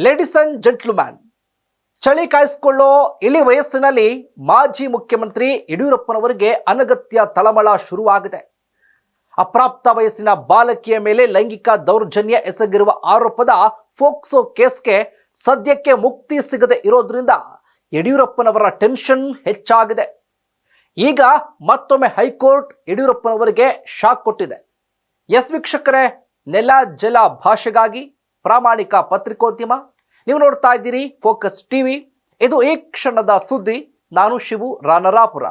Ladies and gentleman ಚಳಿ ಕಾಯಿಸಿಕೊಳ್ಳೋ ಇಳಿ ವಯಸ್ಸಿನಲ್ಲಿ ಮಾಜಿ ಮುಖ್ಯಮಂತ್ರಿ ಯಡಿಯೂರಪ್ಪನವರಿಗೆ ಅನಗತ್ಯ ತಳಮಳ ಶುರುವಾಗಿದೆ. ಅಪ್ರಾಪ್ತ ವಯಸ್ಸಿನ ಬಾಲಕಿಯ ಮೇಲೆ ಲೈಂಗಿಕ ದೌರ್ಜನ್ಯ ಎಸಗಿರುವ ಆರೋಪದ ಫೋಕ್ಸೋ ಕೇಸ್ಗೆ ಸದ್ಯಕ್ಕೆ ಮುಕ್ತಿ ಸಿಗದೆ ಇರೋದ್ರಿಂದ ಯಡಿಯೂರಪ್ಪನವರ ಟೆನ್ಷನ್ ಹೆಚ್ಚಾಗಿದೆ. ಈಗ ಮತ್ತೊಮ್ಮೆ ಹೈಕೋರ್ಟ್ ಯಡಿಯೂರಪ್ಪನವರಿಗೆ ಶಾಕ್ ಕೊಟ್ಟಿದೆ. ಎಸ್ ವೀಕ್ಷಕರೇ, ನೆಲ, ಜಲ ಭಾಷೆಗಾಗಿ ಪ್ರಾಮಾಣಿಕ ಪತ್ರಿಕೋದ್ಯಮ. ನೀವು ನೋಡ್ತಾ ಇದ್ದೀರಿ ಫೋಕಸ್ ಟಿವಿ. ಇದು ಈ ಕ್ಷಣದ ಸುದ್ದಿ. ನಾನು ಶಿವು ರಾನರಾಪುರ.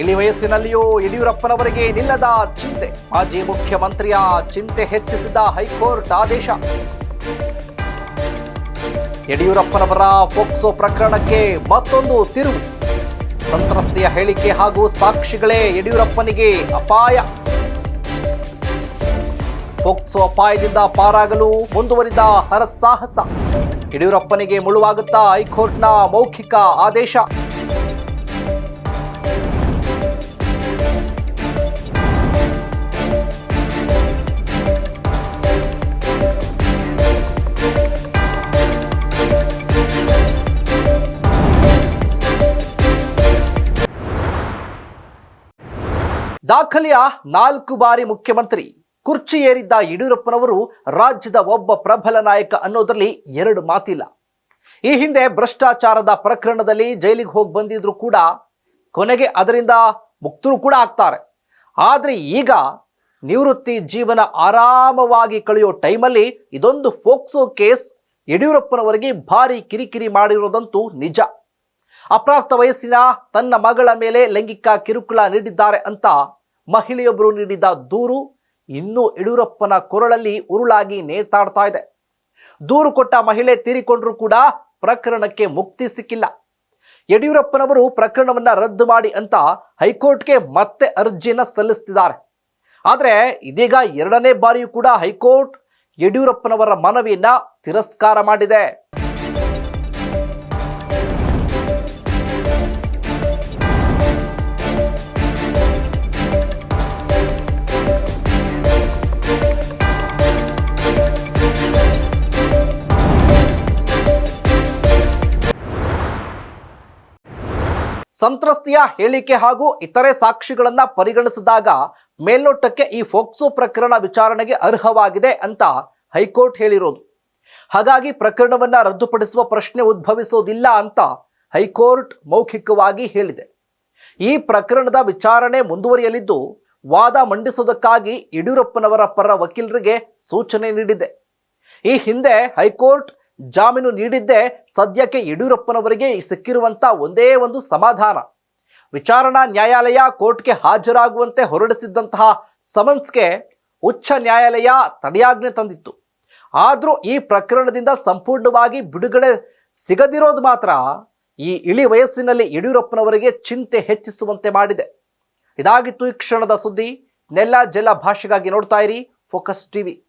ಇಳಿ ವಯಸ್ಸಿನಲ್ಲಿಯೂ ಯಡಿಯೂರಪ್ಪನವರಿಗೆ ನಿಲ್ಲದ ಚಿಂತೆ. ಮಾಜಿ ಮುಖ್ಯಮಂತ್ರಿಯ ಚಿಂತೆ ಹೆಚ್ಚಿಸಿದ ಹೈಕೋರ್ಟ್ ಆದೇಶ. ಯಡಿಯೂರಪ್ಪನವರ ಫೋಕ್ಸೋ ಪ್ರಕರಣಕ್ಕೆ ಮತ್ತೊಂದು ತಿರುವು. ಸಂತ್ರಸ್ತೆಯ ಹೇಳಿಕೆ ಹಾಗೂ ಸಾಕ್ಷಿಗಳೇ ಯಡಿಯೂರಪ್ಪನಿಗೆ ಅಪಾಯ. ಫೋಕ್ಸೋ ಅಪಾಯದಿಂದ ಪಾರಾಗಲು ಮುಂದುವರಿದ ಹರಸಾಹಸ. ಯಡಿಯೂರಪ್ಪನಿಗೆ ಮುಳುವಾಗುತ್ತಾ ಹೈಕೋರ್ಟ್ನ ಮೌಖಿಕ ಆದೇಶ. ದಾಖಲೆಯ ನಾಲ್ಕು ಬಾರಿ ಮುಖ್ಯಮಂತ್ರಿ ಕುರ್ಚಿ ಏರಿದ್ದ ಯಡಿಯೂರಪ್ಪನವರು ರಾಜ್ಯದ ಒಬ್ಬ ಪ್ರಬಲ ನಾಯಕ ಅನ್ನೋದ್ರಲ್ಲಿ ಎರಡು ಮಾತಿಲ್ಲ. ಈ ಹಿಂದೆ ಭ್ರಷ್ಟಾಚಾರದ ಪ್ರಕರಣದಲ್ಲಿ ಜೈಲಿಗೆ ಹೋಗಿ ಬಂದಿದ್ರು ಕೂಡ ಕೊನೆಗೆ ಅದರಿಂದ ಮುಕ್ತರು ಕೂಡ ಆಗ್ತಾರೆ. ಆದ್ರೆ ಈಗ ನಿವೃತ್ತಿ ಜೀವನ ಆರಾಮವಾಗಿ ಕಳೆಯೋ ಟೈಮಲ್ಲಿ ಇದೊಂದು ಫೋಕ್ಸೋ ಕೇಸ್ ಯಡಿಯೂರಪ್ಪನವರಿಗೆ ಭಾರಿ ಕಿರಿಕಿರಿ ಮಾಡಿರೋದಂತೂ ನಿಜ. ಅಪ್ರಾಪ್ತ ವಯಸ್ಸಿನ ತನ್ನ ಮಗಳ ಮೇಲೆ ಲೈಂಗಿಕ ಕಿರುಕುಳ ನೀಡಿದ್ದಾರೆ ಅಂತ ಮಹಿಳೆಯೊಬ್ಬರು ನೀಡಿದ ದೂರು ಇನ್ನೂ ಯಡಿಯೂರಪ್ಪನ ಕೊರಳಲ್ಲಿ ಉರುಳಾಗಿ ನೇತಾಡ್ತಾ ಇದೆ. ದೂರು ಕೊಟ್ಟ ಮಹಿಳೆ ತೀರಿಕೊಂಡರೂ ಕೂಡ ಪ್ರಕರಣಕ್ಕೆ ಮುಕ್ತಿ ಸಿಕ್ಕಿಲ್ಲ. ಯಡಿಯೂರಪ್ಪನವರು ಪ್ರಕರಣವನ್ನ ರದ್ದು ಮಾಡಿ ಅಂತ ಹೈಕೋರ್ಟ್ಗೆ ಮತ್ತೆ ಅರ್ಜಿಯನ್ನ ಸಲ್ಲಿಸ್ತಿದ್ದಾರೆ. ಆದರೆ ಇದೀಗ ಎರಡನೇ ಬಾರಿಯೂ ಕೂಡ ಹೈಕೋರ್ಟ್ ಯಡಿಯೂರಪ್ಪನವರ ಮನವಿಯನ್ನ ತಿರಸ್ಕಾರ ಮಾಡಿದೆ. ಸಂತ್ರಸ್ತೆಯ ಹೇಳಿಕೆ ಹಾಗೂ ಇತರೆ ಸಾಕ್ಷಿಗಳನ್ನ ಪರಿಗಣಿಸಿದಾಗ ಮೇಲ್ನೋಟಕ್ಕೆ ಈ ಫೋಕ್ಸೋ ಪ್ರಕರಣ ವಿಚಾರಣೆಗೆ ಅರ್ಹವಾಗಿದೆ ಅಂತ ಹೈಕೋರ್ಟ್ ಹೇಳಿರೋದು. ಹಾಗಾಗಿ ಪ್ರಕರಣವನ್ನ ರದ್ದುಪಡಿಸುವ ಪ್ರಶ್ನೆ ಉದ್ಭವಿಸೋದಿಲ್ಲ ಅಂತ ಹೈಕೋರ್ಟ್ ಮೌಖಿಕವಾಗಿ ಹೇಳಿದೆ. ಈ ಪ್ರಕರಣದ ವಿಚಾರಣೆ ಮುಂದುವರಿಯಲಿದ್ದು ವಾದ ಮಂಡಿಸುವುದಕ್ಕಾಗಿ ಯಡಿಯೂರಪ್ಪನವರ ಪರ ವಕೀಲರಿಗೆ ಸೂಚನೆ ನೀಡಿದೆ. ಈ ಹಿಂದೆ ಹೈಕೋರ್ಟ್ ಜಾಮೀನು ನೀಡಿದ್ದೇ ಸದ್ಯಕ್ಕೆ ಯಡಿಯೂರಪ್ಪನವರಿಗೆ ಸಿಕ್ಕಿರುವಂತ ಒಂದೇ ಒಂದು ಸಮಾಧಾನ. ವಿಚಾರಣಾ ನ್ಯಾಯಾಲಯ ಕೋರ್ಟ್ಗೆ ಹಾಜರಾಗುವಂತೆ ಹೊರಡಿಸಿದ್ದಂತಹ ಸಮನ್ಸ್ಗೆ ಉಚ್ಚ ನ್ಯಾಯಾಲಯ ತಡೆಯಾಜ್ಞೆ ತಂದಿತ್ತು. ಆದರೂ ಈ ಪ್ರಕರಣದಿಂದ ಸಂಪೂರ್ಣವಾಗಿ ಬಿಡುಗಡೆ ಸಿಗದಿರೋದು ಮಾತ್ರ ಈ ಇಳಿ ವಯಸ್ಸಿನಲ್ಲಿ ಯಡಿಯೂರಪ್ಪನವರಿಗೆ ಚಿಂತೆ ಹೆಚ್ಚಿಸುವಂತೆ ಮಾಡಿದೆ. ಇದಾಗಿತ್ತು ಈ ಕ್ಷಣದ ಸುದ್ದಿ. ನೆಲ್ಲ ಜಲ ಭಾಷೆಗಾಗಿ ನೋಡ್ತಾ ಇರಿ. Focus TV.